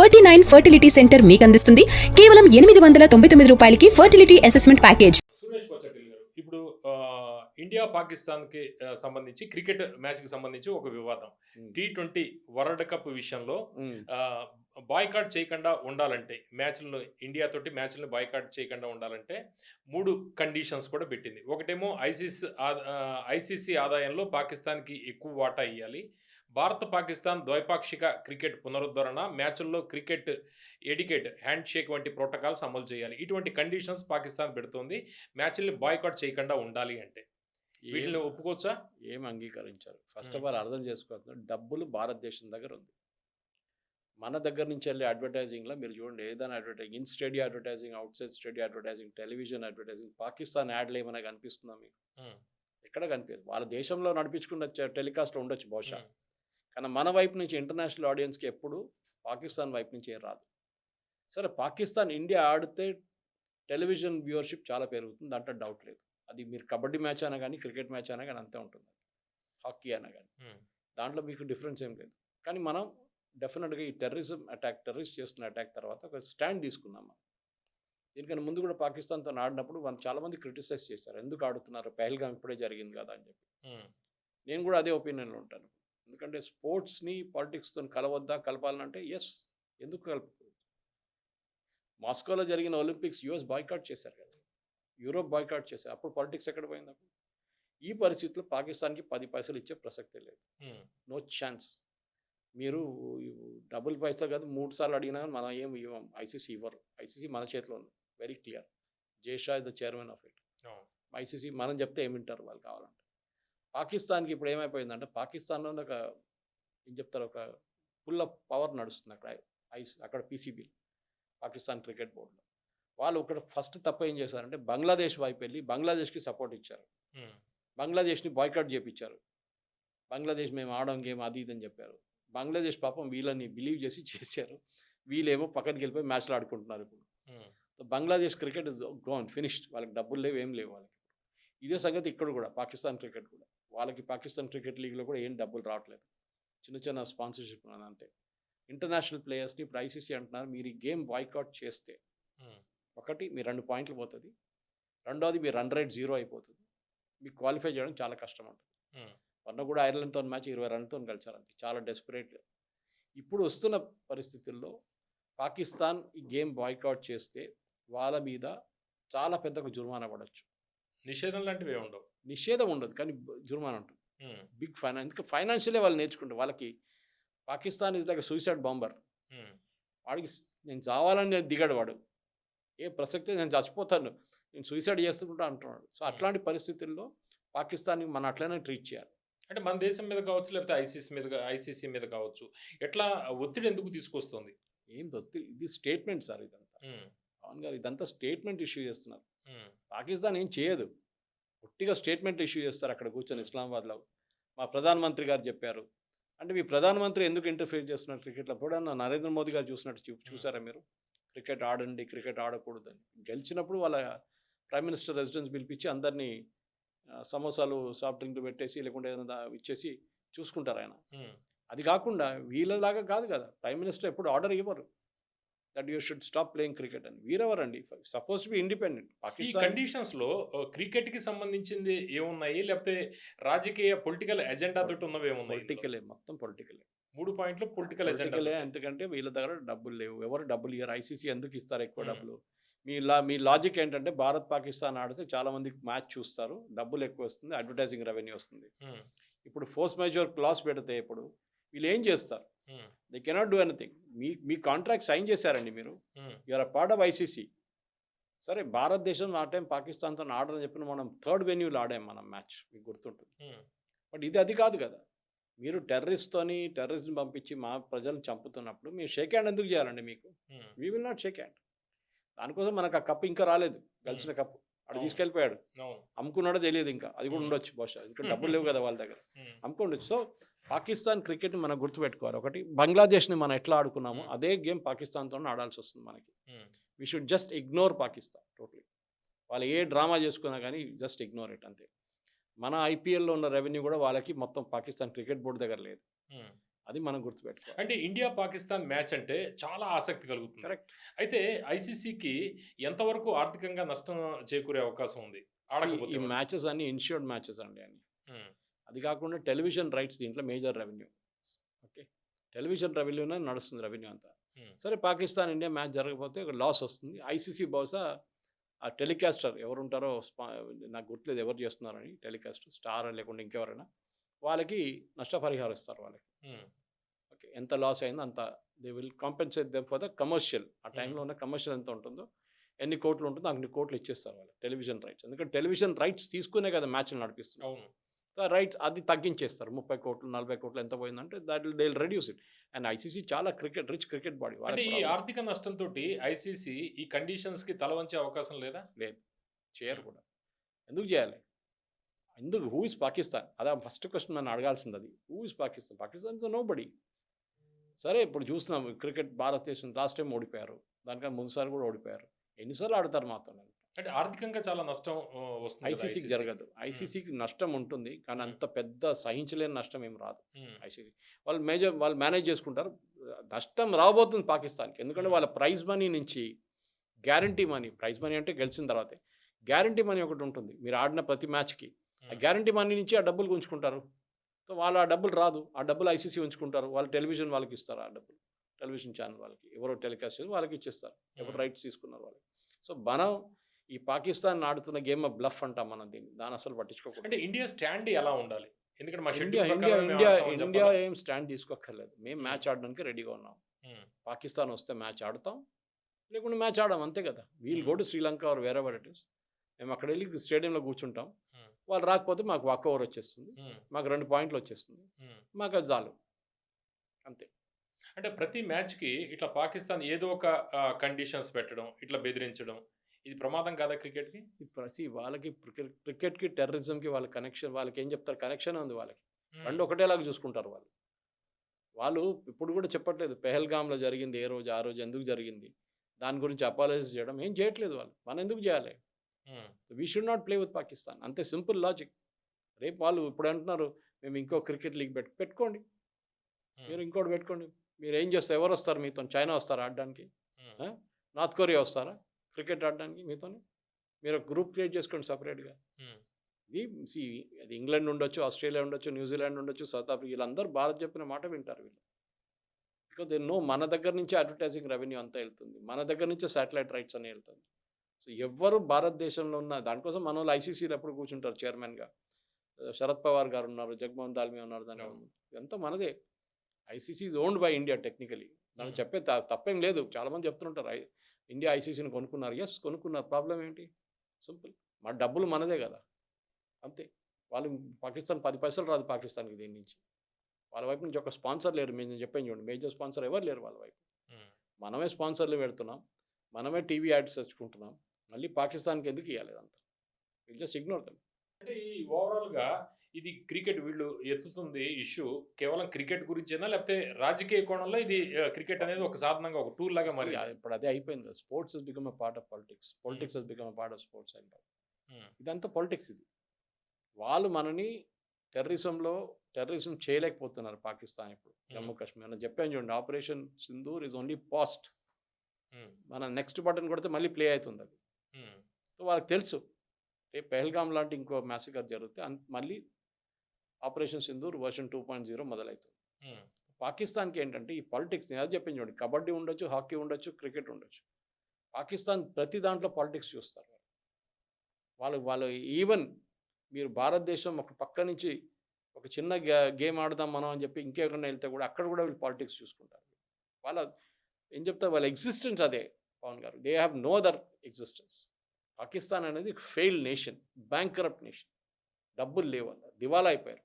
Forty nine fertility centre మీకు అందిస్తుంది. కేవలం ఎనిమిది వందల తొంభై తొమ్మిది రూపాయలకి fertility assessment package. Suresh Kochattil గారు ఇప్పుడు ఇండియా పాకిస్తాన్కి ఆ, సంబంధించి క్రికెట్ మ్యాచ్కి సంబంధించి ఒక వివాదం. టీ ట్వంటీ వరల్డ్ కప్ విషయంలో బాయ్కాట్ చేయకుండా ఉండాలంటే మ్యాచ్లను ఇండియా తోటి మ్యాచ్లను బాయ్కాట్ చేయకుండా ఉండాలంటే మూడు కండిషన్స్ కూడా పెట్టింది. ఒకటేమో ఐసీసీ ఐసీసీ ఆదాయంలో పాకిస్తాన్కి ఎక్కువ వాటా ఇవ్వాలి భారత్ పాకిస్తాన్ ద్వైపాక్షిక క్రికెట్ పునరుద్ధరణ మ్యాచ్ల్లో క్రికెట్ ఎడికేట్ హ్యాండ్ షేక్ వంటి ప్రోటోకాల్స్ అమలు చేయాలి. ఇటువంటి కండిషన్స్ పాకిస్తాన్ పెడుతోంది. మ్యాచ్ల్ని బాయ్కాట్ చేయకుండా ఉండాలి అంటే. వీటిని ఒప్పుకోవచ్చా? ఏం అంగీకరించారు. First of. ఆల్ అర్థం చేసుకోవాలి డబ్బులు భారతదేశం దగ్గర ఉంది. మన దగ్గర నుంచి వెళ్ళే అడ్వర్టైజింగ్లో మీరు చూడండి ఏదైనా advertising in stadium advertising outside stadium advertising television advertising Pakistan యాడ్లు ఏమైనా కనిపిస్తుందా మీకు. ఎక్కడ కనిపించదు వాళ్ళ దేశంలో నడిపించుకున్న టెలికాస్ట్ ఉండొచ్చు బహుశా. కానీ మన వైపు నుంచి ఇంటర్నేషనల్ ఆడియన్స్కి ఎప్పుడు పాకిస్తాన్ వైపు నుంచి ఏం రాదు. సరే పాకిస్తాన్ ఇండియా ఆడితే టెలివిజన్ వ్యూవర్షిప్ చాలా పెరుగుతుంది దాంట్లో డౌట్ లేదు. అది మీరు కబడ్డీ మ్యాచ్ అయినా కానీ క్రికెట్ మ్యాచ్ అయినా కానీ అంతే ఉంటుంది. హాకీ అయినా కానీ. దాంట్లో మీకు డిఫరెన్స్ ఏం లేదు. కానీ మనం డెఫినెట్గా ఈ టెర్రరిజం అటాక్ టెర్రరిస్ట్ చేస్తున్న అటాక్ తర్వాత ఒక స్టాండ్ తీసుకున్నాం మనం. దీనికన్నా ముందు కూడా పాకిస్తాన్తో ఆడినప్పుడు మనం చాలామంది క్రిటిసైజ్ చేశారు. ఎందుకు ఆడుతున్నారు? పహల్గామ్ ఇప్పుడే జరిగింది కదా అని చెప్పి. నేను కూడా అదే ఒపీనియన్లో ఉంటాను. ఎందుకంటే స్పోర్ట్స్ని పాలిటిక్స్తో కలవద్దా కలపాలంటే ఎస్ ఎందుకు కలుపుకోవచ్చు మాస్కోలో జరిగిన ఒలింపిక్స్ యుఎస్ బాయ్కాట్ చేశారు కదా. యూరోప్ బాయ్కాట్ చేశారు. అప్పుడు పాలిటిక్స్ ఎక్కడ పోయింది అప్పుడు? ఈ పరిస్థితిలో పాకిస్తాన్కి పది పైసలు ఇచ్చే ప్రసక్తే లేదు. No chance. మీరు డబుల్ పైసలు కాదు మూడు సార్లు అడిగినా మనం ఏం ఇవ్వం? ఐసీసీ ఇవ్వరు. ఐసీసీ మన చేతిలో ఉంది. Very clear. Jay Shah is the chairman of it. ICC మనం చెప్తే ఏమి వింటారు వాళ్ళు కావాలంటే? పాకిస్తాన్కి ఇప్పుడు ఏమైపోయిందంటే పాకిస్తాన్లో ఒక ఏం చెప్తారు ఒక ఫుల్ ఆఫ్ పవర్ నడుస్తుంది అక్కడ ఐస్ అక్కడ పీసీబీ పాకిస్తాన్ క్రికెట్ బోర్డులో. వాళ్ళు ఒకటి ఫస్ట్ తప్ప ఏం చేశారంటే బంగ్లాదేశ్ వైపు వెళ్ళి బంగ్లాదేశ్కి సపోర్ట్ ఇచ్చారు. బంగ్లాదేశ్ని బాయ్కాట్ చేపించారు. బంగ్లాదేశ్ మేము ఆడడం గేమ్ అది ఇది అని చెప్పారు. బంగ్లాదేశ్ పాపం వీళ్ళని బిలీవ్ చేసి చేశారు. వీళ్ళేమో పక్కనకి వెళ్ళిపోయి మ్యాచ్లు ఆడుకుంటున్నారు ఇప్పుడు. Bangladesh cricket is gone finished. వాళ్ళకి డబ్బులు లేవు ఏం లేవు వాళ్ళకి. ఇదే సంగతి ఇక్కడ కూడా పాకిస్తాన్ క్రికెట్ కూడా. వాళ్ళకి పాకిస్తాన్ క్రికెట్ లీగ్లో కూడా ఏం డబ్బులు రావట్లేదు. చిన్న చిన్న స్పాన్సర్షిప్ అంతే. ఇంటర్నేషనల్ ప్లేయర్స్ని ఇప్పుడు ఐసీసీ అంటున్నారు మీరు ఈ గేమ్ బాయ్కాట్ చేస్తే. ఒకటి మీ రెండు పాయింట్లు పోతుంది రెండోది మీ రన్ రేట్ జీరో అయిపోతుంది. మీకు క్వాలిఫై చేయడం చాలా కష్టం ఉంటుంది. మొన్న కూడా ఐర్లాండ్తో మ్యాచ్ ఇరవై రన్తో కలిసారు అంతే చాలా డెస్పరేట్ ఇప్పుడు వస్తున్న పరిస్థితుల్లో పాకిస్తాన్ ఈ గేమ్ బాయ్కాట్ చేస్తే వాళ్ళ మీద చాలా పెద్ద ఒక జుర్మానా పడవచ్చు నిషేధం లాంటివి ఉండవు. నిషేధం ఉండదు. కానీ జుర్మానా ఉంటుంది. బిగ్ ఫైనాన్స్ ఎందుకంటే ఫైనాన్షియలే వాళ్ళు నేర్చుకుంటారు. వాళ్ళకి Pakistan is like suicide bomber. వాడికి నేను చావాలని నేను దిగాడు వాడు. ఏ ప్రసక్తే నేను చచ్చిపోతాను. నేను సూసైడ్ చేసుకుంటా అంటున్నాడు. సో అట్లాంటి పరిస్థితుల్లో పాకిస్తాన్ని మనం అట్లనే ట్రీట్ చేయాలి. అంటే మన దేశం మీద కావచ్చు లేకపోతే ఐసీసీ మీద ఐసీసీ మీద కావచ్చు ఎట్లా ఒత్తిడి ఎందుకు తీసుకొస్తుంది? ఏం దొత్తి ఇది స్టేట్మెంట్ సార్ ఇదంతా. పవన్ గారు ఇదంతా స్టేట్మెంట్ ఇష్యూ చేస్తున్నారు. పాకిస్తాన్ ఏం చేయదు. ఒట్టిగా స్టేట్మెంట్ ఇష్యూ చేస్తారు అక్కడ కూర్చొని ఇస్లామాబాద్లో. మా ప్రధానమంత్రి గారు చెప్పారు. అంటే మీ ప్రధానమంత్రి ఎందుకు ఇంటర్ఫియర్ చేస్తున్నారు క్రికెట్లో? ఎప్పుడన్నా నరేంద్ర మోదీ గారు చూసినట్టు చూ చూసారా మీరు? క్రికెట్ ఆడండి క్రికెట్ ఆడకూడదని. గెలిచినప్పుడు వాళ్ళ ప్రైమ్ మినిస్టర్ రెసిడెన్స్ పిలిపించి అందరినీ సమోసాలు సాఫ్ట్ డ్రింక్లు పెట్టేసి లేకుంటే ఏదైనా ఇచ్చేసి చూసుకుంటారు ఆయన. అది కాకుండా వీళ్ళలాగా కాదు కదా. ప్రైమ్ మినిస్టర్ ఎప్పుడు ఆర్డర్ ఇవ్వరు. That you should stop playing cricket అని. వీరెవరండి? Suppose to be independent Pakistan కండిషన్స్లో క్రికెట్కి సంబంధించింది ఏమున్నాయి? లేకపోతే రాజకీయ పొలిటికల్ ఎజెండా తోటి ఉన్నవి ఏమున్నాయి? పొలిటికలే మొత్తం పొలిటికలే మూడు పాయింట్లు పొలిటికల్ ఎజెండా పొలిటికలే ఎందుకంటే వీళ్ళ దగ్గర డబ్బులు లేవు. ఎవరు డబ్బులు ఇయ్యరు? ఐసీసీ ఎందుకు ఇస్తారు ఎక్కువ. డబ్బులు? మీ లా మీ లాజిక్ ఏంటంటే భారత్ పాకిస్తాన్ ఆడితే చాలా మంది మ్యాచ్ చూస్తారు. డబ్బులు ఎక్కువ వస్తుంది అడ్వర్టైజింగ్ రెవెన్యూ వస్తుంది. ఇప్పుడు ఫోర్స్ మేజర్ క్లాస్ పెడితే ఇప్పుడు వీళ్ళు ఏం చేస్తారు? దే కెనాట్ డూ ఎనీథింగ్ మీ మీ కాంట్రాక్ట్ సైన్ చేశారండి మీరు. You are a part of ICC సరే భారతదేశం ఆ టైం పాకిస్తాన్తో ఆడని చెప్పిన మనం థర్డ్ వెన్యూలో ఆడాం మనం మ్యాచ్ మీకు గుర్తుంటుంది. బట్ ఇది అది కాదు కదా. మీరు టెర్రరిస్ట్తోని టెర్రరిస్ట్ని పంపించి మా ప్రజలను చంపుతున్నప్పుడు మీరు షేక్ హ్యాండ్ ఎందుకు చేయాలండి మీకు? We will not shake hand దానికోసం మనకు ఆ కప్ ఇంకా రాలేదు. గెలిచిన కప్పు అక్కడ అవును. తీసుకెళ్ళిపోయాడు. అమ్ముకున్నాడో తెలియదు ఇంకా. అది కూడా Hmm. ఉండొచ్చు బహుశా. ఇంకా డబ్బులు లేవు కదా వాళ్ళ దగ్గర. మ్మ్. అమ్ముకోండొచ్చు. సో పాకిస్తాన్ క్రికెట్ మనం గుర్తుపెట్టుకోవాలి. ఒకటి బంగ్లాదేశ్ని మనం ఎట్లా ఆడుకున్నామో. అదే గేమ్ పాకిస్తాన్తో ఆడాల్సి వస్తుంది మనకి. We should just ignore Pakistan totally వాళ్ళు ఏ డ్రామా చేసుకున్నా కానీ జస్ట్ ఇగ్నోర్ ఇట్ అంతే. మన ఐపీఎల్లో ఉన్న రెవెన్యూ కూడా వాళ్ళకి మొత్తం పాకిస్తాన్ క్రికెట్ బోర్డు దగ్గర లేదు. అది మనం గుర్తుపెట్టుకోవాలి. అంటే ఇండియా పాకిస్తాన్ మ్యాచ్ అంటే చాలా ఆసక్తి కలుగుతుంది. కరెక్ట్ అయితే ఐసీసీకి ఎంతవరకు ఆర్థికంగా నష్టం చేకూరే అవకాశం ఉంది? ఈ. మ్యాచెస్ అన్ని ఇన్ష్యూర్డ్ మ్యాచెస్ అండి అని అది కాకుండా టెలివిజన్ రైట్స్ దీంట్లో మేజర్ రెవెన్యూ. ఓకే? టెలివిజన్ రెవెన్యూనే నడుస్తుంది రెవెన్యూ అంతా. సరే పాకిస్తాన్ ఇండియా మ్యాచ్ జరగకపోతే ఒక లాస్ వస్తుంది. ఐసీసీ బహుశా ఆ టెలికాస్టర్ ఎవరు ఉంటారో నాకు గుర్తులేదు ఎవరు చేస్తున్నారని టెలికాస్టర్ స్టార్ లేకుండా ఇంకెవరైనా వాళ్ళకి నష్టపరిహారం ఇస్తారు వాళ్ళకి. ఓకే ఎంత లాస్ అయిందో అంత they will compensate them for the commercial. ఆ టైంలో ఉన్న కమర్షియల్ ఎంత ఉంటుందో ఎన్ని కోట్లు ఉంటుందో అన్ని కోట్లు ఇచ్చేస్తారు వాళ్ళు టెలివిజన్ రైట్స్. ఎందుకంటే టెలివిజన్ రైట్స్ తీసుకునే కదా మ్యాచ్లు నడిపిస్తున్నారు. రైట్స్ అది తగ్గించేస్తారు. ముప్పై కోట్లు నలభై కోట్లు ఎంత పోయిందంటే that they reduce it. And ICC చాలా క్రికెట్ రిచ్ క్రికెట్ బాడీ అంటే ఈ ఆర్థిక నష్టంతో ఐసీసీ ఈ కండిషన్స్కి తల వంచే అవకాశం లేదా? చేయరు కూడా. ఎందుకు చేయాలి? ఎందుకు? హూ ఇస్ పాకిస్తాన్ అదే ఫస్ట్ క్వశ్చన్ నన్ను అడగాల్సింది అది who is Pakistan Pakistan is nobody సరే ఇప్పుడు చూస్తున్నాం క్రికెట్ భారతదేశం లాస్ట్ టైం ఓడిపోయారు. దానికన్నా ముందుసారి కూడా ఓడిపోయారు. ఎన్నిసార్లు ఆడతారు మాతో అంటే ఆర్థికంగా చాలా నష్టం వస్తుంది ఐసీసీకి. జరగదు. ఐసీసీకి నష్టం ఉంటుంది కానీ అంత పెద్ద సహించలేని నష్టం ఏం రాదు ఐసీసీ వాళ్ళు మేజర్ వాళ్ళు మేనేజ్ చేసుకుంటారు. నష్టం రాబోతుంది పాకిస్తాన్కి. ఎందుకంటే వాళ్ళ ప్రైజ్ మనీ నుంచి గ్యారంటీ మనీ ప్రైజ్ మనీ అంటే గెలిచిన తర్వాతే. గ్యారంటీ మనీ ఒకటి ఉంటుంది మీరు ఆడిన ప్రతి మ్యాచ్కి. ఆ గ్యారంటీ మనీ నుంచి ఆ డబ్బులు ఉంచుకుంటారు సో వాళ్ళు ఆ డబ్బులు రాదు. ఆ డబ్బులు ఐసీసీ ఉంచుకుంటారు. వాళ్ళు టెలివిజన్ వాళ్ళకి ఇస్తారు ఆ డబ్బులు. టెలివిజన్ ఛానల్ వాళ్ళకి. ఎవరో టెలికాస్ట్ చేసి వాళ్ళకి ఇచ్చేస్తారు. ఎవరు. రైట్స్ తీసుకున్నారు వాళ్ళకి. సో మనం ఈ పాకిస్తాన్ ఆడుతున్న గేమ్ ఆఫ్ బ్లఫ్ అంటాం మనం దీన్ని. దాని అసలు పట్టించుకోకూడదు. అంటే ఇండియా స్టాండ్ ఎలా ఉండాలి? ఎందుకంటే మా ఇండియా ఇండియా ఇండియా ఇండియా? ఏం స్టాండ్ తీసుకోక్కర్లేదు. మేము. మ్యాచ్ ఆడడానికి రెడీగా ఉన్నాం. పాకిస్తాన్ వస్తే మ్యాచ్ ఆడతాం. లేకుంటే మ్యాచ్ ఆడాం అంతే కదా. We'll go to Sri Lanka or wherever it is మేము అక్కడ వెళ్ళి స్టేడియంలో కూర్చుంటాం. వాళ్ళు రాకపోతే మాకు వాక్ ఓవర్ వచ్చేస్తుంది. మాకు రెండు పాయింట్లు వచ్చేస్తుంది. మాకు అది చాలు. అంతే. అంటే ప్రతి మ్యాచ్కి ఇట్లా పాకిస్తాన్ ఏదో ఒక కండిషన్స్ పెట్టడం ఇట్లా బెదిరించడం ఇది ప్రమాదం కాదా క్రికెట్కి ఈ ప్రతి వాళ్ళకి క్రికెట్ క్రికెట్కి టెర్రరిజంకి వాళ్ళ కనెక్షన్ వాళ్ళకి ఏం చెప్తారు? కనెక్షన్ ఉంది వాళ్ళకి. రెండు ఒకటేలాగా చూసుకుంటారు వాళ్ళు. వాళ్ళు ఇప్పుడు కూడా చెప్పట్లేదు. పెహల్గామ్లో జరిగింది ఏ రోజు ఆ రోజు ఎందుకు జరిగింది? దాని గురించి అపాలజీస్ చేయడం ఏం చేయట్లేదు వాళ్ళు. మనం ఎందుకు చేయాలి? We should not play with Pakistan అంతే సింపుల్ లాజిక్. రేపు వాళ్ళు ఇప్పుడు అంటున్నారు మేము ఇంకో క్రికెట్ లీగ్ పెట్టు పెట్టుకోండి. మీరు ఇంకోటి పెట్టుకోండి. మీరు ఏం చేస్తారు? ఎవరు వస్తారు మీతో? చైనా వస్తారా ఆడడానికి? నార్త్ కొరియా వస్తారా? క్రికెట్ ఆడడానికి మీతోని. మీరు ఒక గ్రూప్ క్రియేట్ చేసుకోండి సపరేట్గా. ఇది సి అది ఇంగ్లాండ్ ఉండొచ్చు ఆస్ట్రేలియా ఉండొచ్చు న్యూజిలాండ్ ఉండొచ్చు సౌత్ ఆఫ్రికా వీళ్ళందరూ భారత్ చెప్పిన మాట వింటారు వీళ్ళు. బికాజ్ ఎన్నో మన దగ్గర నుంచి అడ్వర్టైజింగ్ రెవెన్యూ అంతా వెళ్తుంది. మన దగ్గర నుంచే శాటిలైట్ రైట్స్ అని వెళ్తుంది. సో ఎవ్వరు భారతదేశంలో ఉన్న దానికోసం మన వాళ్ళు ఐసీసీలో ఎప్పుడు కూర్చుంటారు చైర్మన్గా. శరద్ పవార్ గారు ఉన్నారు జగన్మోహన్ దాల్మీ ఉన్నారు దాని. ఇదంతా మనదే. ICC is owned by India technically. Hmm. చెప్పే తప్పేం లేదు. చాలామంది చెప్తుంటారు "ఐ- ఇండియా ఐసీసీని కొనుక్కున్నారు. ఎస్ కొనుక్కున్నారు. ప్రాబ్లం ఏంటి? సింపుల్ మా డబ్బులు మనదే కదా. అంతే. వాళ్ళు పాకిస్తాన్ పది పైసలు రాదు పాకిస్తాన్కి దీని నుంచి. వాళ్ళ వైపు నుంచి ఒక స్పాన్సర్ లేరు. మేము చెప్పాను చూడండి. మేజర్ స్పాన్సర్ ఎవరు లేరు వాళ్ళ వైపు. మనమే స్పాన్సర్లు పెడుతున్నాం. మనమే టీవీ యాడ్స్ తెచ్చుకుంటున్నాం. మళ్ళీ పాకిస్తాన్కి ఎందుకు ఇవ్వాలి అంతా విల్ జస్ట్ ఇగ్నోర్ దమ్ అంటే ఈ ఓవరాల్గా ఇది క్రికెట్ వీళ్ళు ఎత్తుతుంది ఇష్యూ కేవలం క్రికెట్ గురించేనా? లేకపోతే రాజకీయ కోణంలో ఇది క్రికెట్ అనేది ఒక సాధనంగా ఒక టూల్ లాగా మరి ఇప్పుడు అదే అయిపోయింది కదా. Sports is become a part of politics politics is become a part of sports and ఇదంతా పాలిటిక్స్ ఇది. వాళ్ళు మనని టెర్రరిజంలో టెర్రరిజం చేయలేకపోతున్నారు పాకిస్తాన్ ఇప్పుడు జమ్మూ కాశ్మీర్. నేను చెప్పాను చూడండి operation Sindoor is only past మన నెక్స్ట్ బటన్ కొడితే మళ్ళీ ప్లే అవుతుంది అది. సో వాళ్ళకి తెలుసు. రేపు పెహల్గామ్ లాంటి ఇంకో మ్యాసికర్ జరిగితే అన్- మళ్ళీ operation Sindoor version two point zero మొదలవుతుంది పాకిస్తాన్కి ఏంటంటే ఈ పాలిటిక్స్ నేను అది చెప్పింది చూడండి కబడ్డీ ఉండొచ్చు హాకీ ఉండొచ్చు క్రికెట్ ఉండొచ్చు. పాకిస్తాన్ ప్రతి దాంట్లో పాలిటిక్స్ చూస్తారు. వాళ్ళు వాళ్ళు ఈవెన్ మీరు భారతదేశం ఒక పక్క నుంచి ఒక చిన్న గే- గేమ్ ఆడదాం మనం అని చెప్పి ఇంకెక్కడైనా వెళ్తే కూడా అక్కడ కూడా వీళ్ళు పాలిటిక్స్ చూసుకుంటారు. వాళ్ళ ఏం చెప్తారు? వాళ్ళ ఎగ్జిస్టెన్స్ అదే Pawan garu. They have no other existence Pakistan అనేది fail nation bankrupt nation డబ్బులు లేవు వాళ్ళ దివాలా అయిపోయారు.